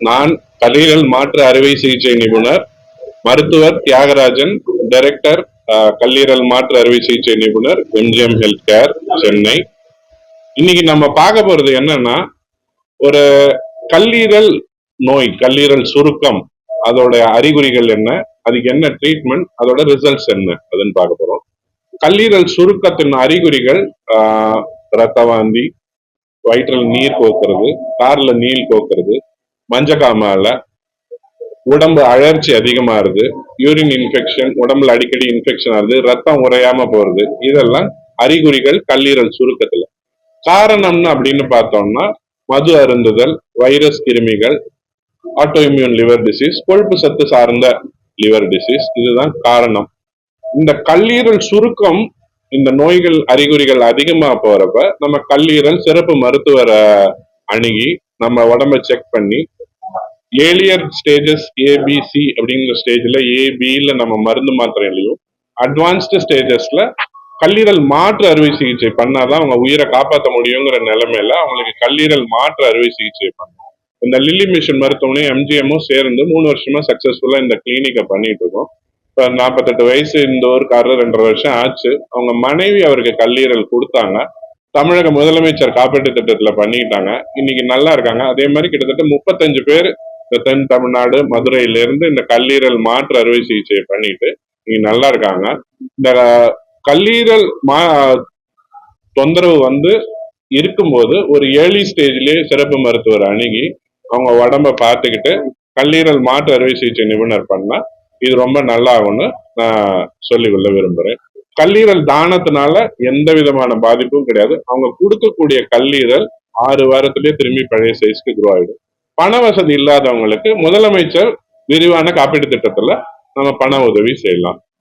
நான் கல்லீரல் மாற்று அறுவை சிகிச்சை நிபுணர் மருத்துவர் தியாகராஜன் டைரக்டர் கல்லீரல் மாற்று அறுவை சிகிச்சை நிபுணர் எம்ஜிஎம் ஹெல்த் கேர் சென்னை. இன்னைக்கு நம்ம பார்க்க போறது என்னன்னா ஒரு கல்லீரல் நோய் கல்லீரல் சுருக்கம் அதோட அறிகுறிகள் என்ன அதுக்கு என்ன ட்ரீட்மெண்ட் அதோட ரிசல்ட்ஸ் என்ன அதுன்னு பார்க்க போறோம். கல்லீரல் சுருக்கத்தின் அறிகுறிகள் ஆஹ், ரத்த வாந்தி வயிற்றில் நீர் கோக்குறது கார்ல நீர் கோக்குறது மஞ்சக்காமால உடம்பு அழற்சி அதிகமாகுது யூரின் இன்ஃபெக்ஷன் உடம்புல அடிக்கடி இன்ஃபெக்ஷன் ஆகுது ரத்தம் உறையாம போறது இதெல்லாம் அறிகுறிகள் கல்லீரல் சுருக்கத்துல. காரணம்னு அப்படின்னு பார்த்தோம்னா மது அருந்துதல் வைரஸ் கிருமிகள் ஆட்டோஇம்யூன் லிவர் டிசீஸ் கொழுப்பு சத்து சார்ந்த லிவர் டிசீஸ் இதுதான் காரணம். இந்த கல்லீரல் சுருக்கம் இந்த நோய்கள் அறிகுறிகள் அதிகமா போறப்ப நம்ம கல்லீரல் சிறப்பு மருத்துவரை அணுகி நம்ம உடம்ப செக் பண்ணி ஏலியர் ஸ்டேஜஸ் ஏபிசி அப்படிங்கிற ஸ்டேஜ்ல ஏபியில் நம்ம மருந்து மாத்திரை இல்லையோ அட்வான்ஸ்டு ஸ்டேஜஸ்ல கல்லீரல் மாற்று அறுவை சிகிச்சை பண்ணாதான் அவங்க உயிரை காப்பாற்ற முடியுங்கிற நிலைமையில அவங்களுக்கு கல்லீரல் மாற்று அறுவை சிகிச்சை பண்ணோம். இந்த லில்லி மிஷன் மருத்துவமனையும் எம்ஜிஎம்மும் சேர்ந்து மூணு வருஷமா சக்சஸ்ஃபுல்லா இந்த கிளினிக்கை பண்ணிட்டு இருக்கோம். இப்போ நாற்பத்தெட்டு வயசு இந்த ஊருக்காரர் ரெண்டரை வருஷம் ஆச்சு. அவங்க மனைவி அவருக்கு கல்லீரல் கொடுத்தாங்க. தமிழக முதலமைச்சர் காப்பீட்டு திட்டத்தில் பண்ணிக்கிட்டாங்க இன்னைக்கு நல்லா இருக்காங்க. அதே மாதிரி கிட்டத்தட்ட முப்பத்தஞ்சு பேர் இந்த தென் தமிழ்நாடு மதுரையில இருந்து இந்த கல்லீரல் மாற்று அறுவை சிகிச்சையை பண்ணிட்டு இன்னைக்கு நல்லா இருக்காங்க. இந்த கல்லீரல் மா தொந்தரவு வந்து இருக்கும்போது ஒரு ஏர்லி ஸ்டேஜ்லயே சிறப்பு மருத்துவர் அணுகி அவங்க உடம்ப பார்த்துக்கிட்டு கல்லீரல் மாற்று அறுவை சிகிச்சை நிபுணர் பண்ணா இது ரொம்ப நல்லா ஆகும்னு நான் சொல்லிக்கொள்ள விரும்புறேன். கல்லீரல் தானத்தினால எந்த விதமான பாதிப்பும் கிடையாது. அவங்க கொடுக்கக்கூடிய கல்லீரல் ஆறு வாரத்திலேயே திரும்பி பழைய சைஸ்க்கு குரோ ஆயிடும். பண வசதி இல்லாதவங்களுக்கு முதலமைச்சர் விரிவான காப்பீட்டு திட்டத்துல நம்ம பண உதவி செய்யலாம்.